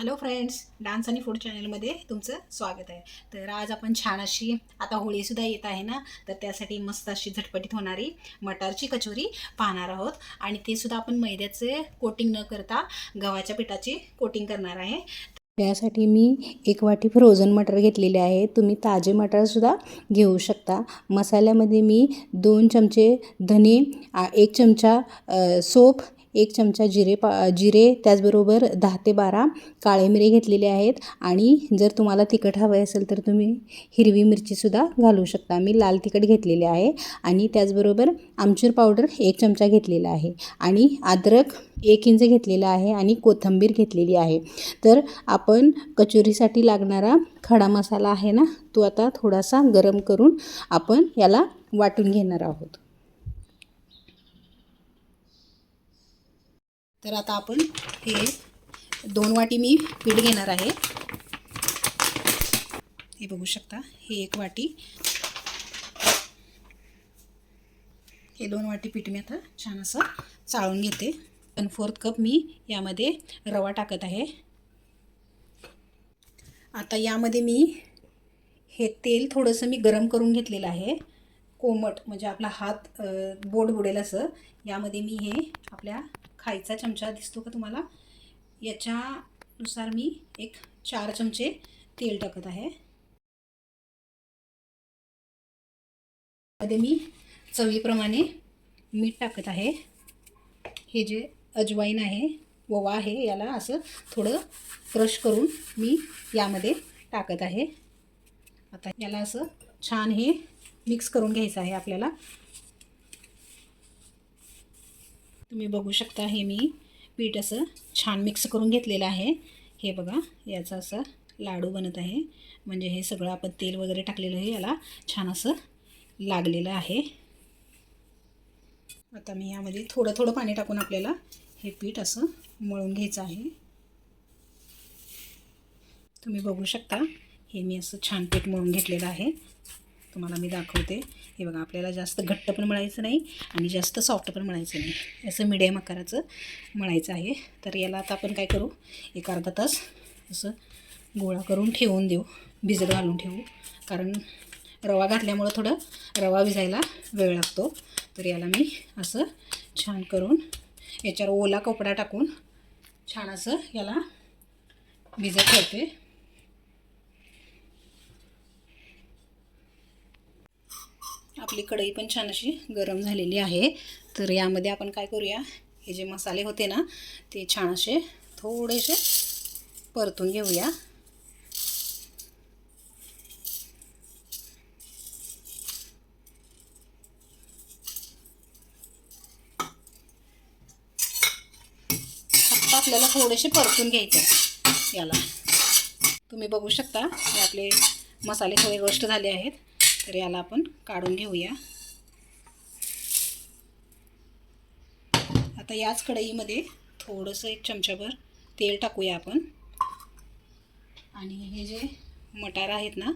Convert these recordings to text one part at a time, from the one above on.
Hello friends dance आणि food चॅनलमध्ये तुमचं स्वागत आहे. तर आज आपण छान अशी आता होळीसुद्धा येत आहे ना तर त्यासाठी मस्त अशी झटपटीत होणारी मटारची कचोरी पाहणार आहोत. आणि ते सुद्धा आपण मैद्याचे कोटिंग न करता गव्हाच्या पिठाची कोटिंग करणार आहे. त्यासाठी मी एक वाटी फ्रोझन मटर घेतलेले आहे. तुम्ही ताजे मटरसुद्धा घेऊ शकता. मसाल्यामध्ये मी दोन चमचे धने एक चमचा सोप एक चमचा जिरे पा जिरे त्याचबरोबर दहा ते बारा काळे मिरे घेतलेले आहेत. आणि जर तुम्हाला तिखट हवे असेल तर तुम्ही हिरवी मिरचीसुद्धा घालू शकता. मी लाल तिखट घेतलेले आहे. आणि त्याचबरोबर आमचूर पावडर एक चमचा घेतलेला आहे. आणि अद्रक एक इंच घेतलेला आहे आणि कोथिंबीर घेतलेली आहे. तर आपण कचोरीसाठी लागणारा खडा मसाला आहे ना तो आता थोडासा गरम करून आपण याला वाटून घेणार आहोत. तर आता आपण हे दोन वाटी मी पीठ घेणार आहे. हे बघू शकता हे एक वाटी. हे दोन वाटी पीठ मी आता छान असं चाळून घेते. वन फोर्थ कप मी यामध्ये रवा टाकत आहे. आता यामध्ये मी हे तेल थोडंसं मी गरम करून घेतलेलं आहे. कोमट म्हणजे आपला हात बोट बुडेल असं. यामध्ये मी हे आपल्या खायचा चमचा दिसतो का तुम्हाला? याच्यानुसार मी एक चार चमचे तेल टाकत आहे. मध्ये मी चवीप्रमाणे मीठ टाकत आहे. हे जे अजवाईन आहे ओवा आहे याला असं थोडं क्रश करून मी यामध्ये टाकत आहे. आता याला असं छान हे मिक्स करून घ्यायचं आहे आपल्याला. तुम्ही बघू शकता हे मी पीठ असं छान मिक्स करून घेतलेलं आहे. हे बघा याचा असं लाडू बनत आहे. म्हणजे हे सगळं आपण तेल वगैरे टाकलेलं आहे याला छान असं लागलेलं आहे. आता मी यामध्ये थोडं थोडं पाणी टाकून आपल्याला हे पीठ असं मळून घ्यायचं आहे. तुम्ही बघू शकता हे मी असं छान पीठ मळून घेतलेलं आहे. तुम्हाला मी दाखवते. हे बघा आपल्याला जास्त घट्ट पण मळायचं नाही आणि जास्त सॉफ्ट पण मळायचं नाही. असं मिडियम आकाराचं मळायचं आहे. तर याला आता आपण काय करू? एक अर्धा तास असं गोळा करून ठेवून देऊ. भिजत घालून ठेवू. कारण रवा घातल्यामुळं थोडं रवा भिजायला वेळ लागतो. तर याला मी असं छान करून याच्यावर ओला कपडा टाकून छान असं याला भिजत ठेवते. आपली कढई पण छान अशी गरम झालेली आहे. तर यामध्ये आपण काय करूया हे जे मसाले होते ना ते छान असे थोडेसे परतून घेऊया. फक्त आपल्याला थोडेसे परतून घ्यायचे याला. तुम्ही बघू शकता हे आपले मसाले थोडे रोस्ट झाले आहेत. तर याला आपण काढून घेऊया. आता याच कढईमध्ये थोडंसं एक चमचाभर तेल टाकूया आपण. आणि हे जे मटार आहेत ना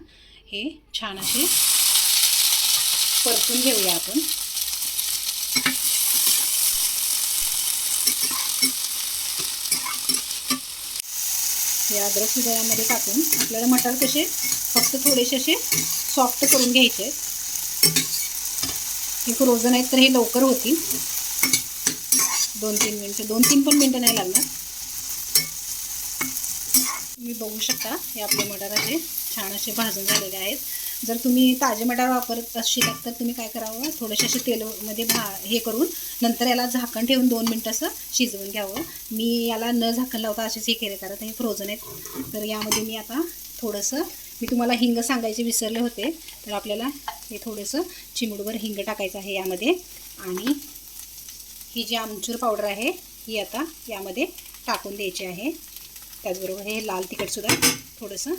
हे छान असे परतून घेऊया आपण. हे अद्रक सुद्धा यामध्ये टाकून आपल्याला मटार कसे फक्त थोडेसे असे सॉफ्ट करून घ्यायचे. हे फ्रोझन आहेत तर हे लवकर होतील. दोन तीन मिनटं दोन तीन पण मिनटं नाही लागणार. तुम्ही बघू शकता हे आपले मटार असे छान असे भाजून झालेले आहेत. जर तुम्ही ताजे मटार वापरत असशील तर तुम्ही काय करावं? थोडेसे असे तेलमध्ये भा हे करून नंतर याला झाकण ठेवून दोन मिनटं असं शिजवून घ्यावं. मी याला न झाकण लावता असेच हे केले कारण हे फ्रोझन आहेत तर यामध्ये मी आता थोडंसं मी तुम्हाला हिंग सांगायचे विसरले होते तर आपल्याला हे थोडंसं चिमूडभर हिंग टाकायचं आहे यामध्ये. आणि ही जी आमचूर पावडर आहे ही आता यामध्ये टाकून द्यायची आहे. त्याचबरोबर हे लाल तिखटसुद्धा थोडंसं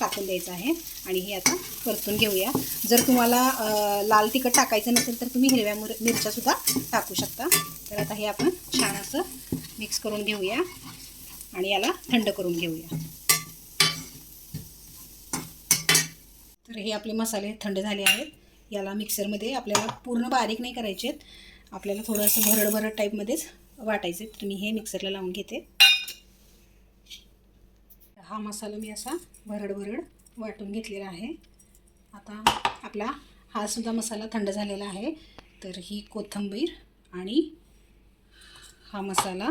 टाकून द्यायचं आहे. आणि हे आता परतून घेऊया. जर तुम्हाला लाल तिखट टाकायचं नसेल तर तुम्ही हिरव्या मुर मिरच्यासुद्धा टाकू शकता. तर आता हे आपण छान असं मिक्स करून घेऊया. आणि याला थंड करून घेऊया. तर हे आपले मसाले थंड झाले आहेत. याला मिक्सरमध्ये आपल्याला पूर्ण बारीक नाही करायचे आहेत. आपल्याला थोडंसं भरड भरड टाईपमध्येच वाटायचे तर मी हे मिक्सरला लावून घेते. हा मसाला मी असा भरड भरड वाटून घेतलेला आहे. आता आपला हा सुद्धा मसाला थंड झालेला आहे. तर ही कोथिंबीर आणि हा मसाला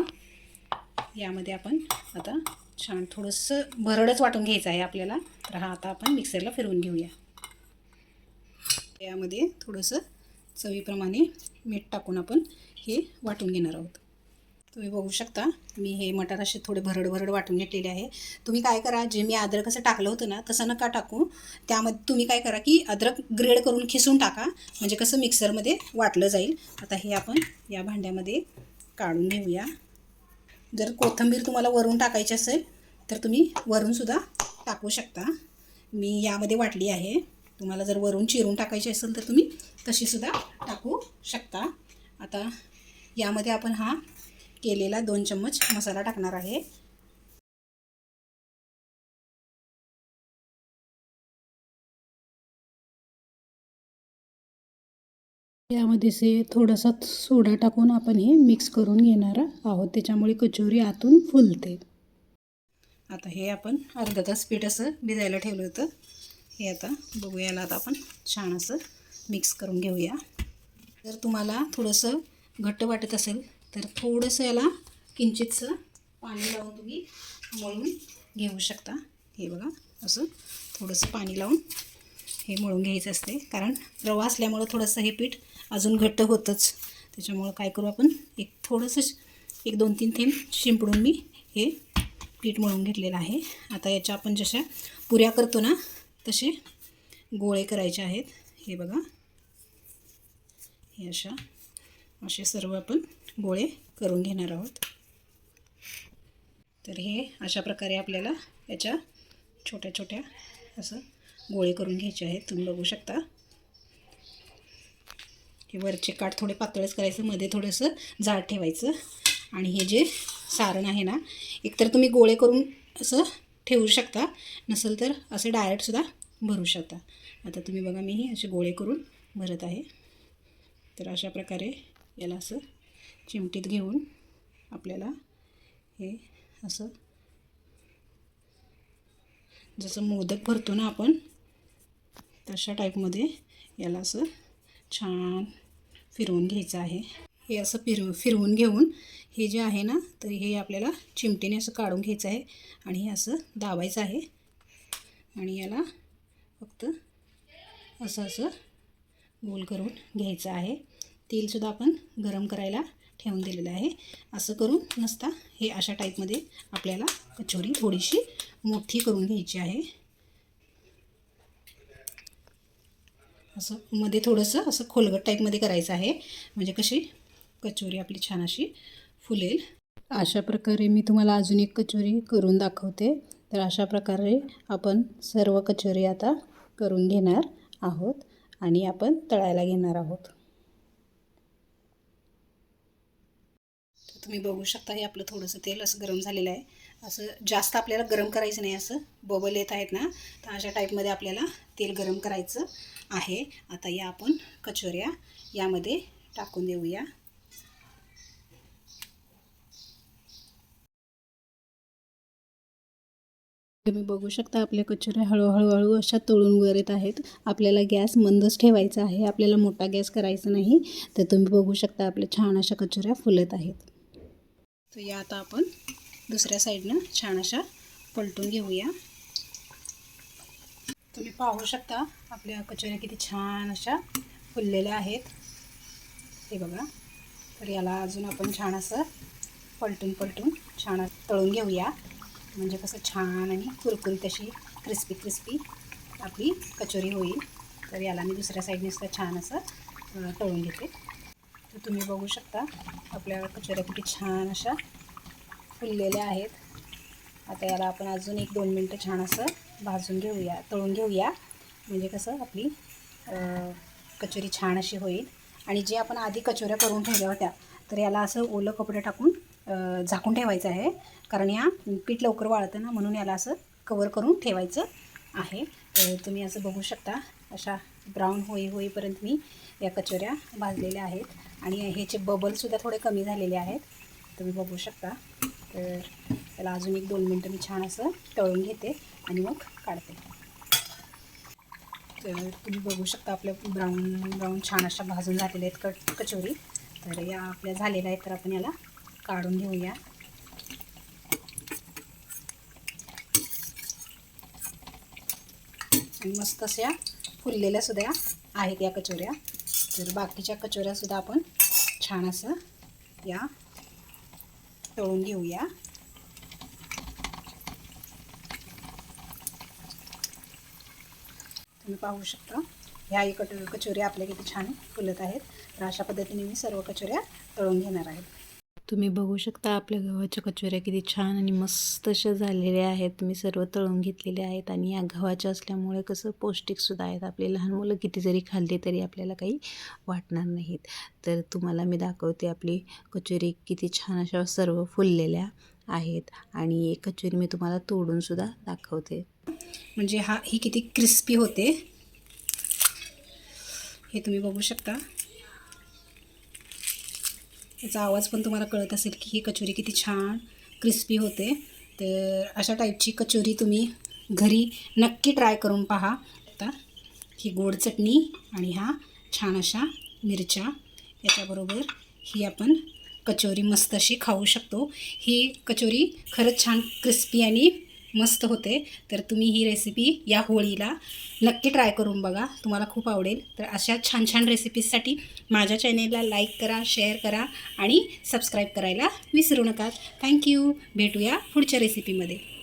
यामध्ये आपण आता छान थोडंसं भरडच वाटून घ्यायचं आहे आपल्याला. तर हा आता आपण मिक्सरला फिरवून घेऊया. यामध्ये थोडंसं चवीप्रमाणे मीठ टाकून आपण हे वाटून घेणार आहोत. तुम्ही बघू शकता मी हे मटार असे थोडे भरड भरड वाटून घेतलेले आहे. तुम्ही काय करा जे मी अद्रक असं टाकलं होतं ना तसं नका टाकू. त्यामध्ये तुम्ही काय करा की अद्रक ग्रेड करून खिसून टाका म्हणजे कसं मिक्सरमध्ये वाटलं जाईल. आता हे आपण या भांड्यामध्ये काढून घेऊया. जर कोथिंबीर तुम्हाला वरून टाकायची असेल तर तुम्ही वरूनसुद्धा टाकू शकता. मी यामध्ये वाटली आहे. तुम्हाला जर वरून चिरून टाकायची असेल तर तुम्ही तशीसुद्धा टाकू शकता. आता यामध्ये आपण हा केलेला दोन चम्मच मसाला टाकणार आहे. यामध्ये से थोडासा सोडा टाकून आपण हे मिक्स करून घेणार आहोत. त्याच्यामुळे कचोरी आतून फुलते. आता हे आपण अर्धा तास पीठ असं भिजायला ठेवलं होतं. हे आता बघूया आता आपण छान असं मिक्स करून घेऊया. जर तुम्हाला थोडंसं घट्ट वाटत असेल तर थोडंसं याला किंचितसं पाणी लावून तुम्ही मळून घेऊ शकता. हे बघा असं थोडंसं पाणी लावून हे मळून घ्यायचं असते. कारण रवा असल्यामुळं थोडंसं हे पीठ अजून घट्ट होतंच. त्याच्यामुळं काय करू आपण एक थोडंसं एक दोन तीन थेंब शिंपडून मी हे पीठ मळून घेतलेलं आहे. आता याच्या आपण जशा पुऱ्या करतो ना तसे गोळे करायचे आहेत. हे बघा. हे अशा असे सर्व आपण गोळे करून घेणार आहोत. तर हे अशा प्रकारे आपल्याला याच्या छोट्या छोट्या असं गोळे करून घ्यायचे आहेत. तुम्ही बघू शकता. हे वरचे काठ थोडे पातळच करायचं मध्ये थोडंसं जाड ठेवायचं. आणि हे जे सारण आहे ना एकतर तुम्ही गोळे करून असं ठेवू शकता नसेल तर असे डायरेक्टसुद्धा भरू शकता. आता तुम्ही बघा मी हे असे गोळे करून भरत आहे. तर अशा प्रकारे याला असं चिमटीत घेऊन आपल्याला हे असं जसं मोदक भरतो ना आपण तशा टाईपमध्ये याला असं छान फिरवून घ्यायचं आहे. हे असं फिरव फिरवून घेऊन हे जे आहे ना तर हे आपल्याला चिमटीने असं काढून घ्यायचं आहे आणि हे असं दाबायचं आहे. आणि याला फक्त असं असं गोल करून घ्यायचं आहे. तेलसुद्धा आपण गरम करायला ठेवून दिलेलं आहे. असं करून नसता हे अशा टाईपमध्ये आपल्याला कचोरी थोडीशी मोठी करून घ्यायची आहे. असं मध्ये थोडंसं असं खोलगट टाईपमध्ये करायचं आहे. म्हणजे कशी? कचोरी आपली छान अशी फुलेल. अशा प्रकारे मी तुम्हाला अजून एक कचोरी करून दाखवते. तर अशा प्रकारे आपण सर्व कचोरी आता करून घेणार आहोत आणि आपण तळायला घेणार आहोत. तर तुम्ही बघू शकता हे आपलं थोडंसं तेल असं गरम झालेलं आहे. असं जास्त आपल्याला गरम करायचं नाही असं बबल येत आहेत ना तर अशा टाईपमध्ये आपल्याला तेल गरम करायचं आहे. आता या आपण कचोऱ्या यामध्ये टाकून देऊया. तुम्ही बघू शकता आपल्या कचोऱ्या हळूहळू हळू अशा तळून वर येत आहेत. आपल्याला गॅस मंदच ठेवायचा आहे आपल्याला मोठा गॅस करायचा नाही. तर तुम्ही बघू शकता आपल्या छान अशा कचोऱ्या फुलत आहेत. तर या आता आपण दुसऱ्या साईडनं छान अशा पलटून घेऊया. तुम्ही पाहू शकता आपल्या कचोऱ्या किती छान अशा फुललेल्या आहेत. हे बघा. तर याला अजून आपण छान असं पलटून पलटून छान तळून घेऊया. म्हणजे कसं छान आणि कुरकुरीत अशी क्रिस्पी क्रिस्पी आपली कचोरी होईल. तर याला मी दुसऱ्या साईडने सुद्धा छान असं तळून घेते. तर तुम्ही बघू शकता आपल्या कचोऱ्या किती छान अशा फुललेल्या आहेत. आता याला आपण अजून एक दोन मिनटं छान असं भाजून घेऊया तळून घेऊया. म्हणजे कसं आपली कचोरी छान अशी होईल. आणि जे आपण आधी कचोऱ्या करून ठेवल्या होत्या तर याला असं ओलं कपडे टाकून झाकून ठेवायचं आहे. कारण या पीठ लवकर वाळतं ना म्हणून याला असं कवर करून ठेवायचं आहे. तर तुम्ही असं बघू शकता अशा ब्राऊन होई होईपर्यंत मी या कचोऱ्या भाजलेल्या आहेत. आणि ह्याचे बबलसुद्धा थोडे कमी झालेले आहेत तुम्ही बघू शकता. तर त्याला अजून एक दोन मिनटं मी छान असं तळून घेते आणि मग काढते. तर तुम्ही बघू शकता आपल्या ब्राऊन ब्राऊन छान अशा भाजून झालेल्या आहेत कट कचोरी. तर या आपल्या झालेल्या आहेत तर आपण याला काढून घेऊया. आणि मस्त अशा फुललेल्या सुद्धा आहेत या कचोऱ्या. तर बाकीच्या कचोऱ्यासुद्धा आपण छान असं या तळून घेऊया. तुम्ही पाहू शकता ह्या एक कचोऱ्या आपल्या किती छान फुलत आहेत. तर अशा पद्धतीने मी सर्व कचोऱ्या तळून घेणार आहे. तुम्ही बघू शकता आपल्या गव्हाच्या कचोऱ्या किती छान आणि मस्त अशा झालेल्या आहेत. मी सर्व तळून घेतलेल्या आहेत आणि या गव्हाच्या असल्यामुळे कसं पौष्टिकसुद्धा आहेत. आपले लहान मुलं किती जरी खाल्ली तरी आपल्याला काही वाटणार नाहीत. तर तुम्हाला मी दाखवते आपली कचोरी किती छान अशा सर्व फुललेल्या आहेत आणि एक कचोरी मी तुम्हाला तोडूनसुद्धा दाखवते. म्हणजे हा ही किती क्रिस्पी होते. हे तुम्ही बघू शकता. त्याचा आवाज पण तुम्हाला कळत असेल की ही कचोरी किती छान क्रिस्पी होते. तर अशा टाईपची कचोरी तुम्ही घरी नक्की ट्राय करून पहा. आता ही गोड चटणी आणि हा छान अशा मिरच्या याच्याबरोबर ही आपण कचोरी मस्त अशी खाऊ शकतो. ही कचोरी खरंच छान क्रिस्पी आणि मस्त होते. तर तुम्ही ही रेसिपी या होळीला नक्की ट्राय करून बघा. तुम्हाला खूप आवडेल. तर अशा छान छान रेसिपीजसाठी माझ्या चॅनेलला लाईक करा शेअर करा आणि सबस्क्राईब करायला विसरू नका. थँक्यू भेटूया पुढच्या रेसिपीमध्ये